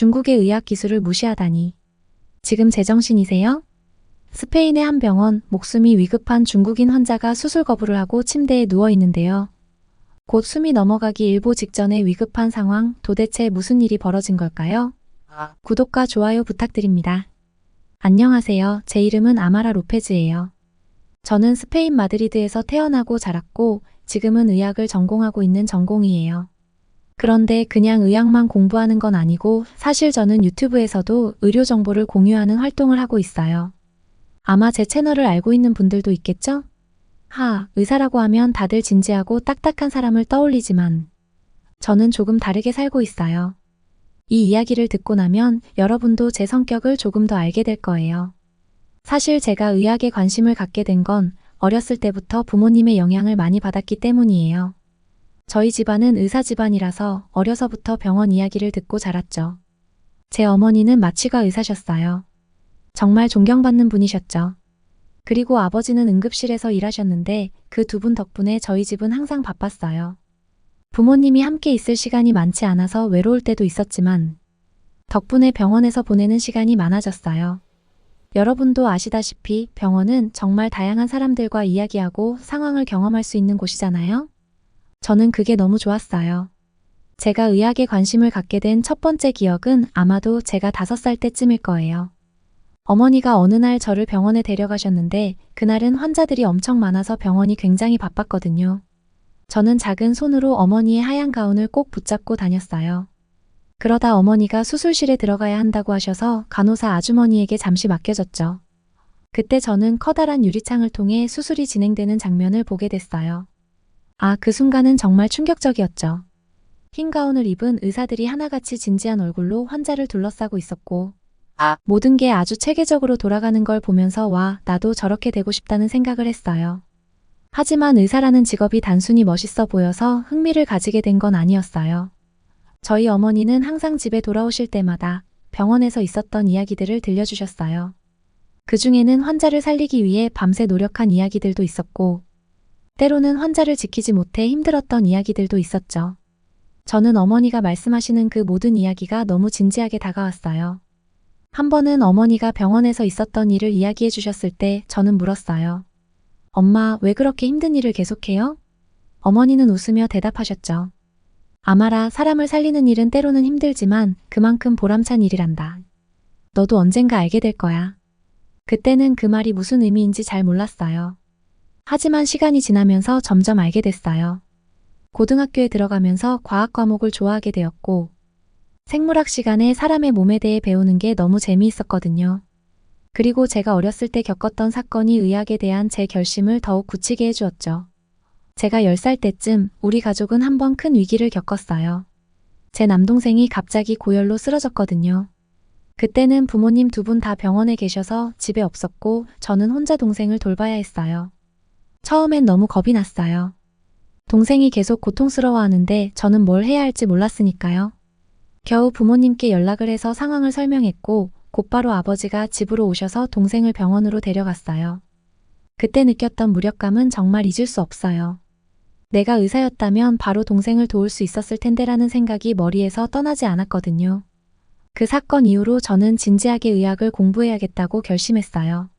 중국의 의학 기술을 무시하다니. 지금 제정신이세요? 스페인의 한 병원 목숨이 위급한 중국인 환자가 수술 거부를 하고 침대에 누워 있는데요. 곧 숨이 넘어가기 일보 직전의 위급한 상황, 도대체 무슨 일이 벌어진 걸까요? 구독과 좋아요 부탁드립니다. 안녕하세요. 제 이름은 아마라 로페즈예요. 저는 스페인 마드리드에서 태어나고 자랐고 지금은 의학을 전공하고 있는 전공이에요. 그런데 그냥 의학만 공부하는 건 아니고 사실 저는 유튜브에서도 의료 정보를 공유하는 활동을 하고 있어요. 아마 제 채널을 알고 있는 분들도 있겠죠? 하, 의사라고 하면 다들 진지하고 딱딱한 사람을 떠올리지만 저는 조금 다르게 살고 있어요. 이 이야기를 듣고 나면 여러분도 제 성격을 조금 더 알게 될 거예요. 사실 제가 의학에 관심을 갖게 된 건 어렸을 때부터 부모님의 영향을 많이 받았기 때문이에요. 저희 집안은 의사 집안이라서 어려서부터 병원 이야기를 듣고 자랐죠. 제 어머니는 마취가 의사셨어요. 정말 존경받는 분이셨죠. 그리고 아버지는 응급실에서 일하셨는데 그 두 분 덕분에 저희 집은 항상 바빴어요. 부모님이 함께 있을 시간이 많지 않아서 외로울 때도 있었지만 덕분에 병원에서 보내는 시간이 많아졌어요. 여러분도 아시다시피 병원은 정말 다양한 사람들과 이야기하고 상황을 경험할 수 있는 곳이잖아요? 저는 그게 너무 좋았어요. 제가 의학에 관심을 갖게 된 첫 번째 기억은 아마도 제가 다섯 살 때쯤일 거예요. 어머니가 어느 날 저를 병원에 데려가셨는데 그날은 환자들이 엄청 많아서 병원이 굉장히 바빴거든요. 저는 작은 손으로 어머니의 하얀 가운을 꼭 붙잡고 다녔어요. 그러다 어머니가 수술실에 들어가야 한다고 하셔서 간호사 아주머니에게 잠시 맡겨졌죠. 그때 저는 커다란 유리창을 통해 수술이 진행되는 장면을 보게 됐어요. 아, 그 순간은 정말 충격적이었죠. 흰 가운을 입은 의사들이 하나같이 진지한 얼굴로 환자를 둘러싸고 있었고, 아. 모든 게 아주 체계적으로 돌아가는 걸 보면서 와, 나도 저렇게 되고 싶다는 생각을 했어요. 하지만 의사라는 직업이 단순히 멋있어 보여서 흥미를 가지게 된 건 아니었어요. 저희 어머니는 항상 집에 돌아오실 때마다 병원에서 있었던 이야기들을 들려주셨어요. 그 중에는 환자를 살리기 위해 밤새 노력한 이야기들도 있었고, 때로는 환자를 지키지 못해 힘들었던 이야기들도 있었죠. 저는 어머니가 말씀하시는 그 모든 이야기가 너무 진지하게 다가왔어요. 한 번은 어머니가 병원에서 있었던 일을 이야기해 주셨을 때 저는 물었어요. 엄마, 왜 그렇게 힘든 일을 계속해요? 어머니는 웃으며 대답하셨죠. 아마라, 사람을 살리는 일은 때로는 힘들지만 그만큼 보람찬 일이란다. 너도 언젠가 알게 될 거야. 그때는 그 말이 무슨 의미인지 잘 몰랐어요. 하지만 시간이 지나면서 점점 알게 됐어요. 고등학교에 들어가면서 과학 과목을 좋아하게 되었고, 생물학 시간에 사람의 몸에 대해 배우는 게 너무 재미있었거든요. 그리고 제가 어렸을 때 겪었던 사건이 의학에 대한 제 결심을 더욱 굳히게 해주었죠. 제가 10살 때쯤 우리 가족은 한 번 큰 위기를 겪었어요. 제 남동생이 갑자기 고열로 쓰러졌거든요. 그때는 부모님 두 분 다 병원에 계셔서 집에 없었고 저는 혼자 동생을 돌봐야 했어요. 처음엔 너무 겁이 났어요. 동생이 계속 고통스러워하는데 저는 뭘 해야 할지 몰랐으니까요. 겨우 부모님께 연락을 해서 상황을 설명했고 곧바로 아버지가 집으로 오셔서 동생을 병원으로 데려갔어요. 그때 느꼈던 무력감은 정말 잊을 수 없어요. 내가 의사였다면 바로 동생을 도울 수 있었을 텐데라는 생각이 머리에서 떠나지 않았거든요. 그 사건 이후로 저는 진지하게 의학을 공부해야겠다고 결심했어요.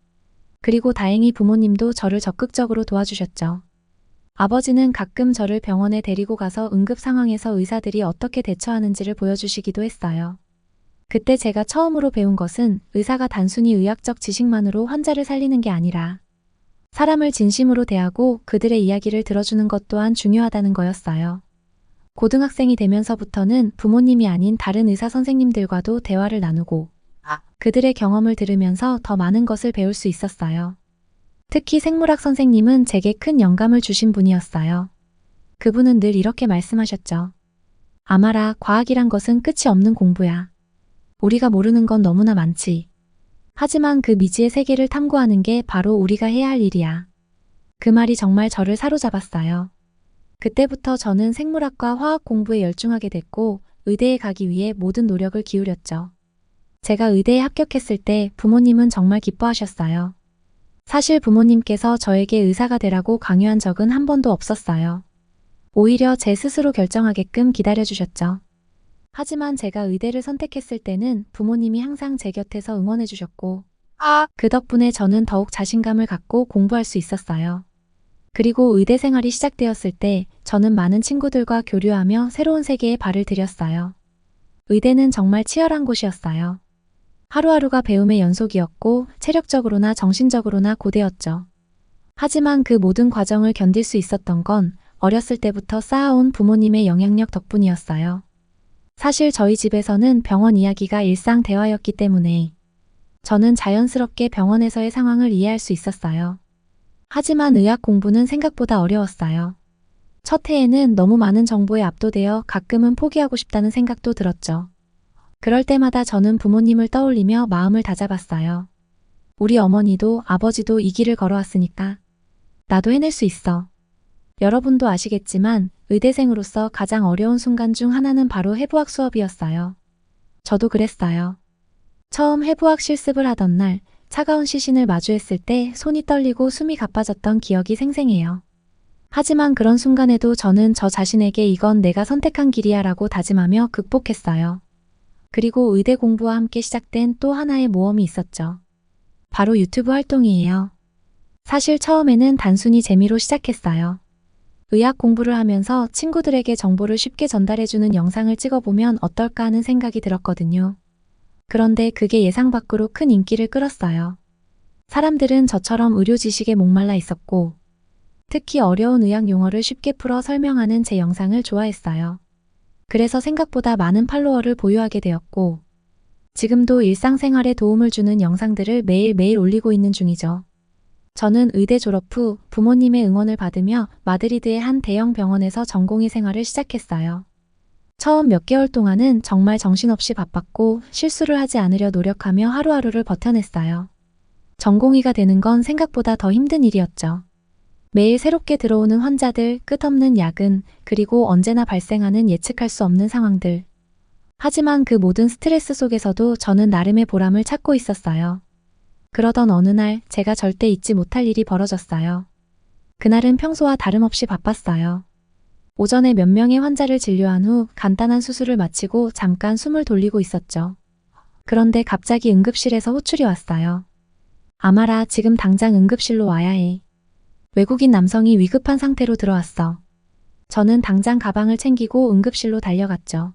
그리고 다행히 부모님도 저를 적극적으로 도와주셨죠. 아버지는 가끔 저를 병원에 데리고 가서 응급 상황에서 의사들이 어떻게 대처하는지를 보여주시기도 했어요. 그때 제가 처음으로 배운 것은 의사가 단순히 의학적 지식만으로 환자를 살리는 게 아니라 사람을 진심으로 대하고 그들의 이야기를 들어주는 것 또한 중요하다는 거였어요. 고등학생이 되면서부터는 부모님이 아닌 다른 의사 선생님들과도 대화를 나누고 그들의 경험을 들으면서 더 많은 것을 배울 수 있었어요. 특히 생물학 선생님은 제게 큰 영감을 주신 분이었어요. 그분은 늘 이렇게 말씀하셨죠. 아마라, 과학이란 것은 끝이 없는 공부야. 우리가 모르는 건 너무나 많지. 하지만 그 미지의 세계를 탐구하는 게 바로 우리가 해야 할 일이야. 그 말이 정말 저를 사로잡았어요. 그때부터 저는 생물학과 화학 공부에 열중하게 됐고 의대에 가기 위해 모든 노력을 기울였죠. 제가 의대에 합격했을 때 부모님은 정말 기뻐하셨어요. 사실 부모님께서 저에게 의사가 되라고 강요한 적은 한 번도 없었어요. 오히려 제 스스로 결정하게끔 기다려주셨죠. 하지만 제가 의대를 선택했을 때는 부모님이 항상 제 곁에서 응원해 주셨고, 아, 그 덕분에 저는 더욱 자신감을 갖고 공부할 수 있었어요. 그리고 의대 생활이 시작되었을 때 저는 많은 친구들과 교류하며 새로운 세계에 발을 들였어요. 의대는 정말 치열한 곳이었어요. 하루하루가 배움의 연속이었고 체력적으로나 정신적으로나 고되었죠. 하지만 그 모든 과정을 견딜 수 있었던 건 어렸을 때부터 쌓아온 부모님의 영향력 덕분이었어요. 사실 저희 집에서는 병원 이야기가 일상 대화였기 때문에 저는 자연스럽게 병원에서의 상황을 이해할 수 있었어요. 하지만 의학 공부는 생각보다 어려웠어요. 첫 해에는 너무 많은 정보에 압도되어 가끔은 포기하고 싶다는 생각도 들었죠. 그럴 때마다 저는 부모님을 떠올리며 마음을 다잡았어요. 우리 어머니도 아버지도 이 길을 걸어왔으니까 나도 해낼 수 있어. 여러분도 아시겠지만 의대생으로서 가장 어려운 순간 중 하나는 바로 해부학 수업이었어요. 저도 그랬어요. 처음 해부학 실습을 하던 날 차가운 시신을 마주했을 때 손이 떨리고 숨이 가빠졌던 기억이 생생해요. 하지만 그런 순간에도 저는 저 자신에게 이건 내가 선택한 길이야 라고 다짐하며 극복했어요. 그리고 의대 공부와 함께 시작된 또 하나의 모험이 있었죠. 바로 유튜브 활동이에요. 사실 처음에는 단순히 재미로 시작했어요. 의학 공부를 하면서 친구들에게 정보를 쉽게 전달해주는 영상을 찍어보면 어떨까 하는 생각이 들었거든요. 그런데 그게 예상 밖으로 큰 인기를 끌었어요. 사람들은 저처럼 의료 지식에 목말라 있었고, 특히 어려운 의학 용어를 쉽게 풀어 설명하는 제 영상을 좋아했어요. 그래서 생각보다 많은 팔로워를 보유하게 되었고, 지금도 일상생활에 도움을 주는 영상들을 매일매일 올리고 있는 중이죠. 저는 의대 졸업 후 부모님의 응원을 받으며 마드리드의 한 대형 병원에서 전공의 생활을 시작했어요. 처음 몇 개월 동안은 정말 정신없이 바빴고 실수를 하지 않으려 노력하며 하루하루를 버텨냈어요. 전공의가 되는 건 생각보다 더 힘든 일이었죠. 매일 새롭게 들어오는 환자들, 끝없는 야근, 그리고 언제나 발생하는 예측할 수 없는 상황들. 하지만 그 모든 스트레스 속에서도 저는 나름의 보람을 찾고 있었어요. 그러던 어느 날 제가 절대 잊지 못할 일이 벌어졌어요. 그날은 평소와 다름없이 바빴어요. 오전에 몇 명의 환자를 진료한 후 간단한 수술을 마치고 잠깐 숨을 돌리고 있었죠. 그런데 갑자기 응급실에서 호출이 왔어요. 아마라 지금 당장 응급실로 와야 해. 외국인 남성이 위급한 상태로 들어왔어. 저는 당장 가방을 챙기고 응급실로 달려갔죠.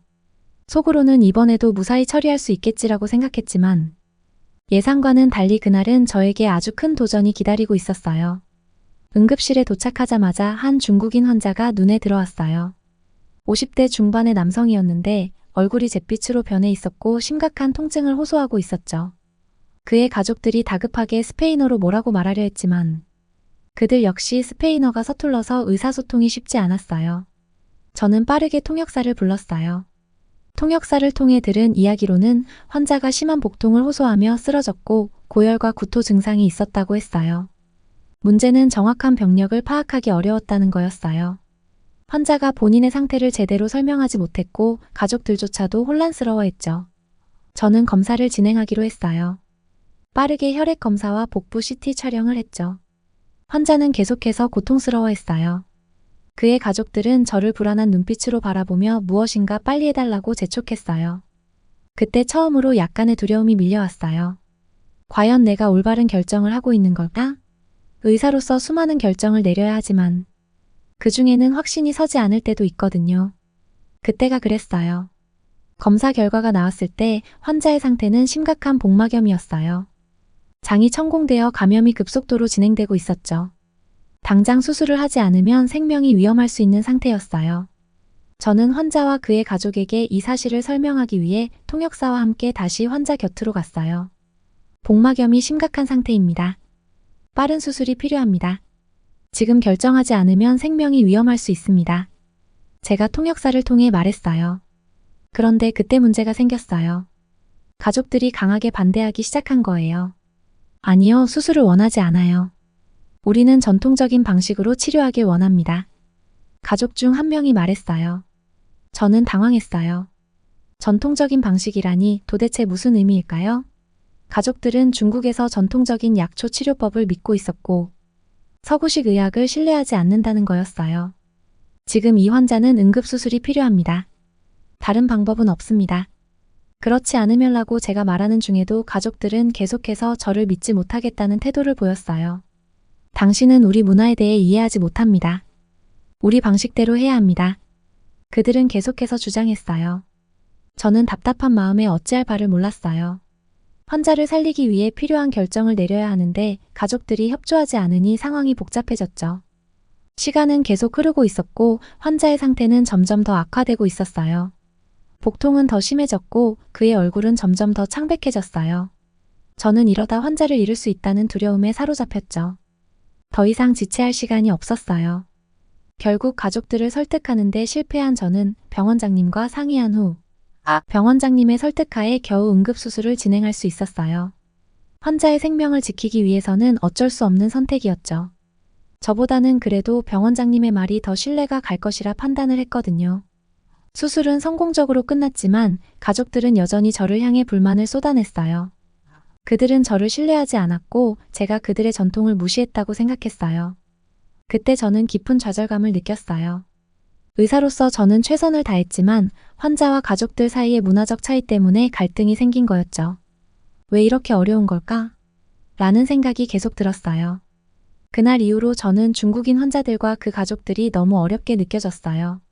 속으로는 이번에도 무사히 처리할 수 있겠지라고 생각했지만 예상과는 달리 그날은 저에게 아주 큰 도전이 기다리고 있었어요. 응급실에 도착하자마자 한 중국인 환자가 눈에 들어왔어요. 50대 중반의 남성이었는데 얼굴이 잿빛으로 변해 있었고 심각한 통증을 호소하고 있었죠. 그의 가족들이 다급하게 스페인어로 뭐라고 말하려 했지만 그들 역시 스페인어가 서툴러서 의사소통이 쉽지 않았어요. 저는 빠르게 통역사를 불렀어요. 통역사를 통해 들은 이야기로는 환자가 심한 복통을 호소하며 쓰러졌고 고열과 구토 증상이 있었다고 했어요. 문제는 정확한 병력을 파악하기 어려웠다는 거였어요. 환자가 본인의 상태를 제대로 설명하지 못했고 가족들조차도 혼란스러워했죠. 저는 검사를 진행하기로 했어요. 빠르게 혈액 검사와 복부 CT 촬영을 했죠. 환자는 계속해서 고통스러워했어요. 그의 가족들은 저를 불안한 눈빛으로 바라보며 무엇인가 빨리 해달라고 재촉했어요. 그때 처음으로 약간의 두려움이 밀려왔어요. 과연 내가 올바른 결정을 하고 있는 걸까? 의사로서 수많은 결정을 내려야 하지만 그 중에는 확신이 서지 않을 때도 있거든요. 그때가 그랬어요. 검사 결과가 나왔을 때 환자의 상태는 심각한 복막염이었어요. 장이 천공되어 감염이 급속도로 진행되고 있었죠. 당장 수술을 하지 않으면 생명이 위험할 수 있는 상태였어요. 저는 환자와 그의 가족에게 이 사실을 설명하기 위해 통역사와 함께 다시 환자 곁으로 갔어요. 복막염이 심각한 상태입니다. 빠른 수술이 필요합니다. 지금 결정하지 않으면 생명이 위험할 수 있습니다. 제가 통역사를 통해 말했어요. 그런데 그때 문제가 생겼어요. 가족들이 강하게 반대하기 시작한 거예요. 아니요, 수술을 원하지 않아요. 우리는 전통적인 방식으로 치료하길 원합니다. 가족 중 한 명이 말했어요. 저는 당황했어요. 전통적인 방식이라니 도대체 무슨 의미일까요? 가족들은 중국에서 전통적인 약초 치료법을 믿고 있었고 서구식 의학을 신뢰하지 않는다는 거였어요. 지금 이 환자는 응급수술이 필요합니다. 다른 방법은 없습니다. 그렇지 않으면라고 제가 말하는 중에도 가족들은 계속해서 저를 믿지 못하겠다는 태도를 보였어요. 당신은 우리 문화에 대해 이해하지 못합니다. 우리 방식대로 해야 합니다. 그들은 계속해서 주장했어요. 저는 답답한 마음에 어찌할 바를 몰랐어요. 환자를 살리기 위해 필요한 결정을 내려야 하는데 가족들이 협조하지 않으니 상황이 복잡해졌죠. 시간은 계속 흐르고 있었고 환자의 상태는 점점 더 악화되고 있었어요. 복통은 더 심해졌고 그의 얼굴은 점점 더 창백해졌어요. 저는 이러다 환자를 잃을 수 있다는 두려움에 사로잡혔죠. 더 이상 지체할 시간이 없었어요. 결국 가족들을 설득하는데 실패한 저는 병원장님과 상의한 후 아. 병원장님의 설득하에 겨우 응급수술을 진행할 수 있었어요. 환자의 생명을 지키기 위해서는 어쩔 수 없는 선택이었죠. 저보다는 그래도 병원장님의 말이 더 신뢰가 갈 것이라 판단을 했거든요. 수술은 성공적으로 끝났지만 가족들은 여전히 저를 향해 불만을 쏟아냈어요. 그들은 저를 신뢰하지 않았고 제가 그들의 전통을 무시했다고 생각했어요. 그때 저는 깊은 좌절감을 느꼈어요. 의사로서 저는 최선을 다했지만 환자와 가족들 사이의 문화적 차이 때문에 갈등이 생긴 거였죠. 왜 이렇게 어려운 걸까? 라는 생각이 계속 들었어요. 그날 이후로 저는 중국인 환자들과 그 가족들이 너무 어렵게 느껴졌어요.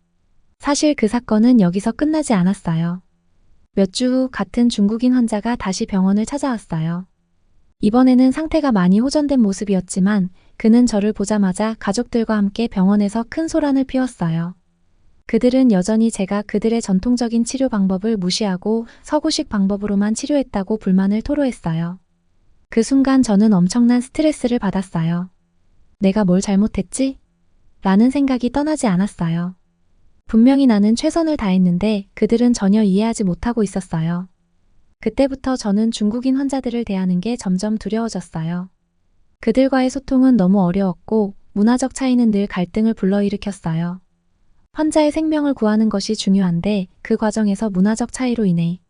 사실 그 사건은 여기서 끝나지 않았어요. 몇 주 후 같은 중국인 환자가 다시 병원을 찾아왔어요. 이번에는 상태가 많이 호전된 모습이었지만 그는 저를 보자마자 가족들과 함께 병원에서 큰 소란을 피웠어요. 그들은 여전히 제가 그들의 전통적인 치료 방법을 무시하고 서구식 방법으로만 치료했다고 불만을 토로했어요. 그 순간 저는 엄청난 스트레스를 받았어요. 내가 뭘 잘못했지? 라는 생각이 떠나지 않았어요. 분명히 나는 최선을 다했는데 그들은 전혀 이해하지 못하고 있었어요. 그때부터 저는 중국인 환자들을 대하는 게 점점 두려워졌어요. 그들과의 소통은 너무 어려웠고 문화적 차이는 늘 갈등을 불러일으켰어요. 환자의 생명을 구하는 것이 중요한데 그 과정에서 문화적 차이로 인해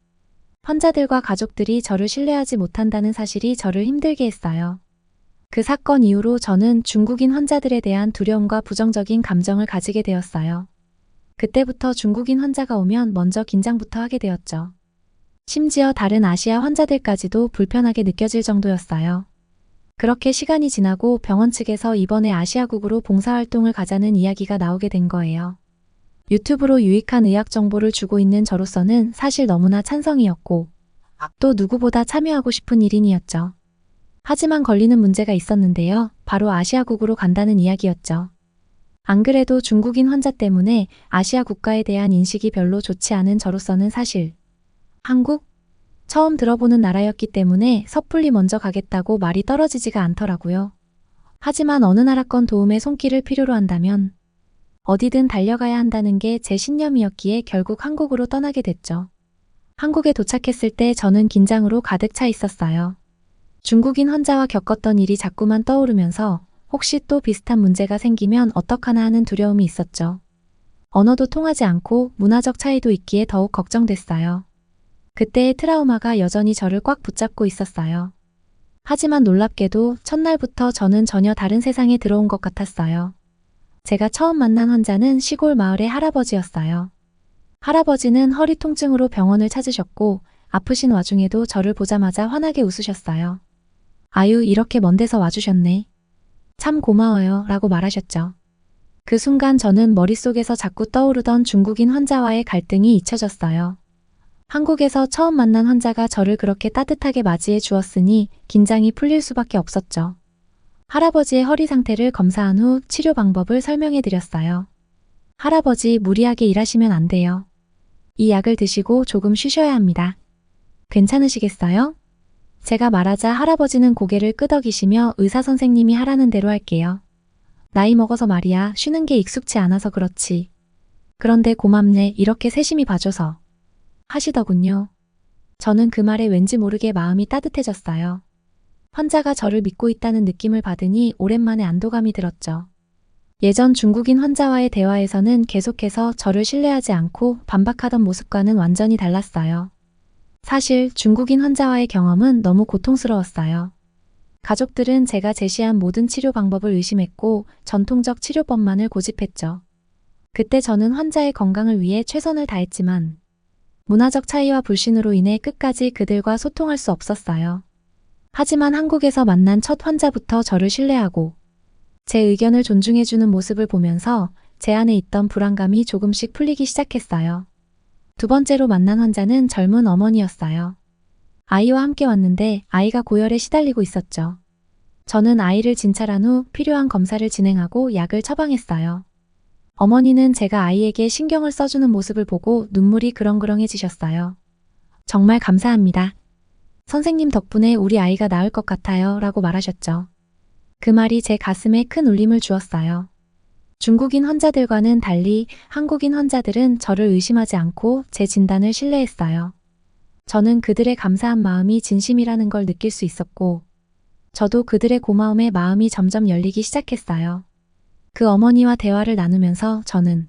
환자들과 가족들이 저를 신뢰하지 못한다는 사실이 저를 힘들게 했어요. 그 사건 이후로 저는 중국인 환자들에 대한 두려움과 부정적인 감정을 가지게 되었어요. 그때부터 중국인 환자가 오면 먼저 긴장부터 하게 되었죠. 심지어 다른 아시아 환자들까지도 불편하게 느껴질 정도였어요. 그렇게 시간이 지나고 병원 측에서 이번에 아시아국으로 봉사활동을 가자는 이야기가 나오게 된 거예요. 유튜브로 유익한 의학 정보를 주고 있는 저로서는 사실 너무나 찬성이었고, 또 누구보다 참여하고 싶은 일인이었죠. 하지만 걸리는 문제가 있었는데요. 바로 아시아국으로 간다는 이야기였죠. 안 그래도 중국인 환자 때문에 아시아 국가에 대한 인식이 별로 좋지 않은 저로서는 사실 한국? 처음 들어보는 나라였기 때문에 섣불리 먼저 가겠다고 말이 떨어지지가 않더라고요. 하지만 어느 나라 건 도움의 손길을 필요로 한다면 어디든 달려가야 한다는 게 제 신념이었기에 결국 한국으로 떠나게 됐죠. 한국에 도착했을 때 저는 긴장으로 가득 차 있었어요. 중국인 환자와 겪었던 일이 자꾸만 떠오르면서 혹시 또 비슷한 문제가 생기면 어떡하나 하는 두려움이 있었죠. 언어도 통하지 않고 문화적 차이도 있기에 더욱 걱정됐어요. 그때의 트라우마가 여전히 저를 꽉 붙잡고 있었어요. 하지만 놀랍게도 첫날부터 저는 전혀 다른 세상에 들어온 것 같았어요. 제가 처음 만난 환자는 시골 마을의 할아버지였어요. 할아버지는 허리 통증으로 병원을 찾으셨고 아프신 와중에도 저를 보자마자 환하게 웃으셨어요. 아유, 이렇게 먼 데서 와주셨네. 참 고마워요. 라고 말하셨죠. 그 순간 저는 머릿속에서 자꾸 떠오르던 중국인 환자와의 갈등이 잊혀졌어요. 한국에서 처음 만난 환자가 저를 그렇게 따뜻하게 맞이해 주었으니 긴장이 풀릴 수밖에 없었죠. 할아버지의 허리 상태를 검사한 후 치료 방법을 설명해 드렸어요. 할아버지 무리하게 일하시면 안 돼요. 이 약을 드시고 조금 쉬셔야 합니다. 괜찮으시겠어요? 제가 말하자 할아버지는 고개를 끄덕이시며 의사 선생님이 하라는 대로 할게요. 나이 먹어서 말이야 쉬는 게 익숙치 않아서 그렇지. 그런데 고맙네 이렇게 세심히 봐줘서. 하시더군요. 저는 그 말에 왠지 모르게 마음이 따뜻해졌어요. 환자가 저를 믿고 있다는 느낌을 받으니 오랜만에 안도감이 들었죠. 예전 중국인 환자와의 대화에서는 계속해서 저를 신뢰하지 않고 반박하던 모습과는 완전히 달랐어요. 사실 중국인 환자와의 경험은 너무 고통스러웠어요. 가족들은 제가 제시한 모든 치료 방법을 의심했고 전통적 치료법만을 고집했죠. 그때 저는 환자의 건강을 위해 최선을 다했지만 문화적 차이와 불신으로 인해 끝까지 그들과 소통할 수 없었어요. 하지만 한국에서 만난 첫 환자부터 저를 신뢰하고 제 의견을 존중해주는 모습을 보면서 제 안에 있던 불안감이 조금씩 풀리기 시작했어요. 두 번째로 만난 환자는 젊은 어머니였어요. 아이와 함께 왔는데 아이가 고열에 시달리고 있었죠. 저는 아이를 진찰한 후 필요한 검사를 진행하고 약을 처방했어요. 어머니는 제가 아이에게 신경을 써주는 모습을 보고 눈물이 그렁그렁해지셨어요. 정말 감사합니다. 선생님 덕분에 우리 아이가 나을 것 같아요. 라고 말하셨죠. 그 말이 제 가슴에 큰 울림을 주었어요. 중국인 환자들과는 달리 한국인 환자들은 저를 의심하지 않고 제 진단을 신뢰했어요. 저는 그들의 감사한 마음이 진심이라는 걸 느낄 수 있었고, 저도 그들의 고마움에 마음이 점점 열리기 시작했어요. 그 어머니와 대화를 나누면서 저는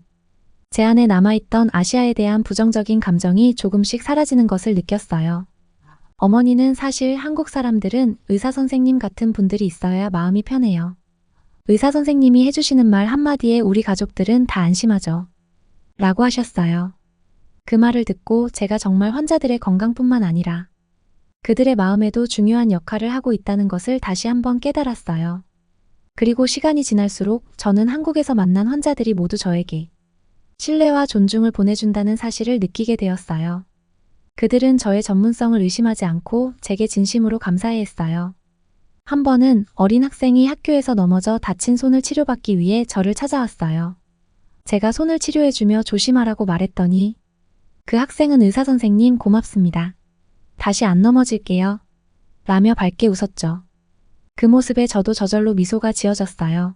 제 안에 남아있던 아시아에 대한 부정적인 감정이 조금씩 사라지는 것을 느꼈어요. 어머니는 사실 한국 사람들은 의사 선생님 같은 분들이 있어야 마음이 편해요. 의사 선생님이 해주시는 말 한마디에 우리 가족들은 다 안심하죠. 라고 하셨어요. 그 말을 듣고 제가 정말 환자들의 건강뿐만 아니라 그들의 마음에도 중요한 역할을 하고 있다는 것을 다시 한번 깨달았어요. 그리고 시간이 지날수록 저는 한국에서 만난 환자들이 모두 저에게 신뢰와 존중을 보내준다는 사실을 느끼게 되었어요. 그들은 저의 전문성을 의심하지 않고 제게 진심으로 감사해 했어요. 한 번은 어린 학생이 학교에서 넘어져 다친 손을 치료받기 위해 저를 찾아왔어요. 제가 손을 치료해주며 조심하라고 말했더니 그 학생은 의사 선생님 고맙습니다. 다시 안 넘어질게요. 라며 밝게 웃었죠. 그 모습에 저도 저절로 미소가 지어졌어요.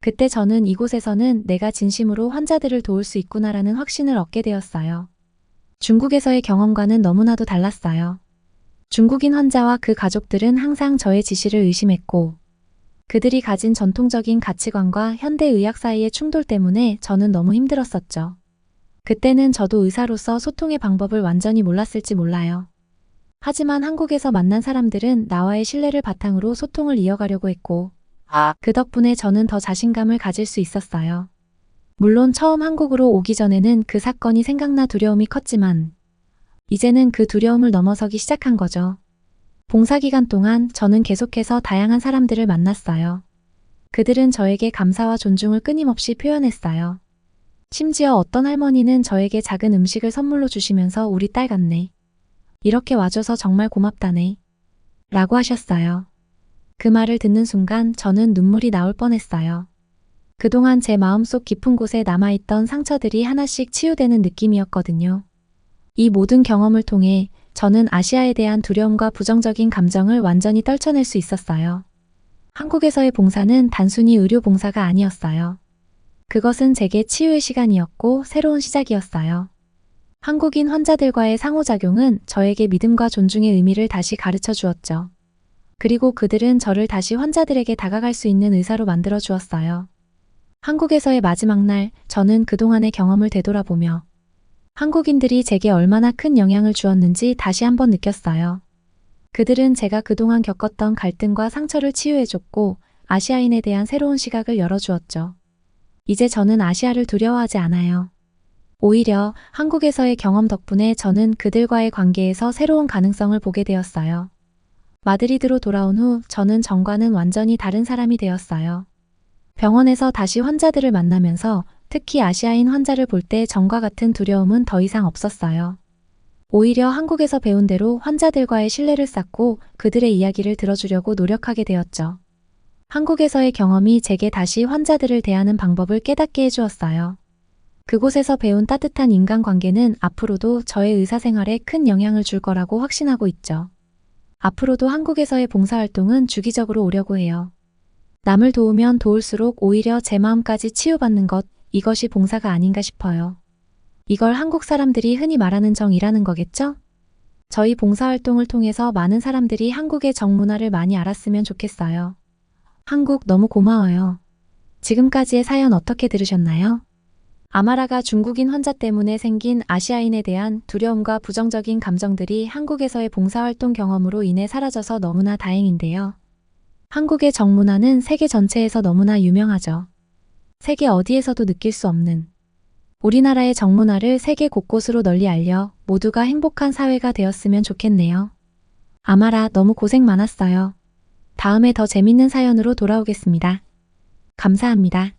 그때 저는 이곳에서는 내가 진심으로 환자들을 도울 수 있구나라는 확신을 얻게 되었어요. 중국에서의 경험과는 너무나도 달랐어요. 중국인 환자와 그 가족들은 항상 저의 지시를 의심했고, 그들이 가진 전통적인 가치관과 현대 의학 사이의 충돌 때문에 저는 너무 힘들었었죠. 그때는 저도 의사로서 소통의 방법을 완전히 몰랐을지 몰라요. 하지만 한국에서 만난 사람들은 나와의 신뢰를 바탕으로 소통을 이어가려고 했고, 그 덕분에 저는 더 자신감을 가질 수 있었어요. 물론 처음 한국으로 오기 전에는 그 사건이 생각나 두려움이 컸지만, 이제는 그 두려움을 넘어서기 시작한 거죠. 봉사기간 동안 저는 계속해서 다양한 사람들을 만났어요. 그들은 저에게 감사와 존중을 끊임없이 표현했어요. 심지어 어떤 할머니는 저에게 작은 음식을 선물로 주시면서 우리 딸 같네. 이렇게 와줘서 정말 고맙다네. 라고 하셨어요. 그 말을 듣는 순간 저는 눈물이 나올 뻔했어요. 그동안 제 마음속 깊은 곳에 남아있던 상처들이 하나씩 치유되는 느낌이었거든요. 이 모든 경험을 통해 저는 아시아에 대한 두려움과 부정적인 감정을 완전히 떨쳐낼 수 있었어요. 한국에서의 봉사는 단순히 의료 봉사가 아니었어요. 그것은 제게 치유의 시간이었고 새로운 시작이었어요. 한국인 환자들과의 상호작용은 저에게 믿음과 존중의 의미를 다시 가르쳐 주었죠. 그리고 그들은 저를 다시 환자들에게 다가갈 수 있는 의사로 만들어 주었어요. 한국에서의 마지막 날, 저는 그동안의 경험을 되돌아보며 한국인들이 제게 얼마나 큰 영향을 주었는지 다시 한번 느꼈어요. 그들은 제가 그동안 겪었던 갈등과 상처를 치유해줬고 아시아인에 대한 새로운 시각을 열어주었죠. 이제 저는 아시아를 두려워하지 않아요. 오히려 한국에서의 경험 덕분에 저는 그들과의 관계에서 새로운 가능성을 보게 되었어요. 마드리드로 돌아온 후 저는 전과는 완전히 다른 사람이 되었어요. 병원에서 다시 환자들을 만나면서 특히 아시아인 환자를 볼 때 전과 같은 두려움은 더 이상 없었어요. 오히려 한국에서 배운 대로 환자들과의 신뢰를 쌓고 그들의 이야기를 들어주려고 노력하게 되었죠. 한국에서의 경험이 제게 다시 환자들을 대하는 방법을 깨닫게 해주었어요. 그곳에서 배운 따뜻한 인간관계는 앞으로도 저의 의사생활에 큰 영향을 줄 거라고 확신하고 있죠. 앞으로도 한국에서의 봉사활동은 주기적으로 오려고 해요. 남을 도우면 도울수록 오히려 제 마음까지 치유받는 것, 이것이 봉사가 아닌가 싶어요. 이걸 한국 사람들이 흔히 말하는 정이라는 거겠죠? 저희 봉사활동을 통해서 많은 사람들이 한국의 정문화를 많이 알았으면 좋겠어요. 한국 너무 고마워요. 지금까지의 사연 어떻게 들으셨나요? 아마라가 중국인 환자 때문에 생긴 아시아인에 대한 두려움과 부정적인 감정들이 한국에서의 봉사활동 경험으로 인해 사라져서 너무나 다행인데요. 한국의 정문화는 세계 전체에서 너무나 유명하죠. 세계 어디에서도 느낄 수 없는 우리나라의 정문화를 세계 곳곳으로 널리 알려 모두가 행복한 사회가 되었으면 좋겠네요. 아마라 너무 고생 많았어요. 다음에 더 재밌는 사연으로 돌아오겠습니다. 감사합니다.